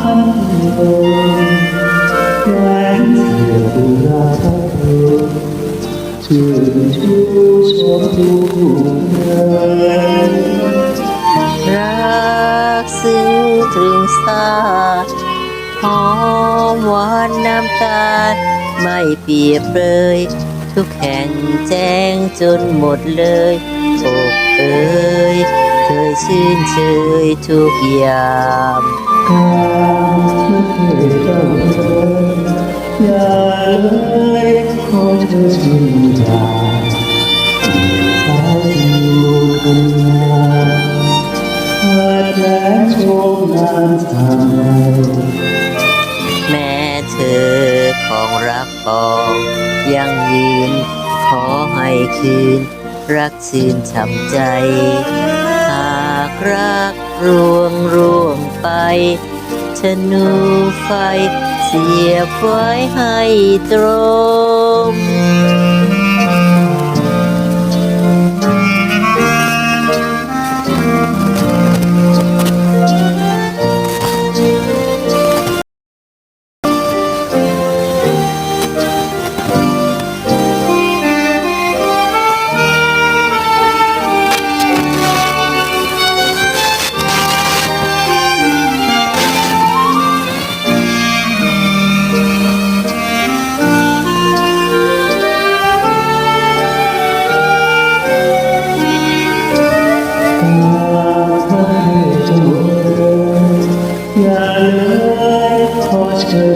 พันกว่า ชื่นชูชมดินรักซึ้งตรึงซาหอมหวานน้ำตาลไม่เปียบเลย ทุกแห่งแจ้งจนหมดเลยอกเอ่ยเคยชื่นเชยทุกยามการเมื่อเคยเจ้าเดินอ ย่าเลยขอเธอชื่นใจสายอยู่กันนาขาดแสงชมนานทางไกลแม้เธอของรักปองยังยืน ขอให้คืน รักชื่นฉ่ำใจากรักรวงร่วงไปชนูไฟเสียบไว้ให้ตรง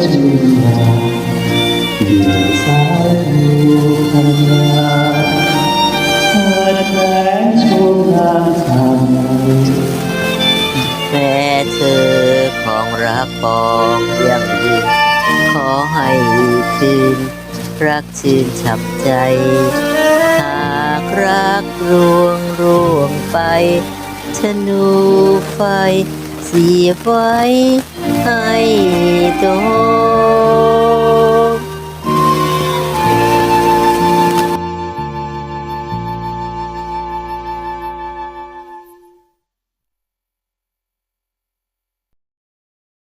อเชิญชื่นใจอยู่สายอยู่ข้างหน้าขาดแสงชมทางางไกลแม้เธอของรักปองยังยืนขอให้คืนรักชื่นฉ่ำใจ หากรักรวงร่วงไปธนูไฟ สีไฟให้ตัว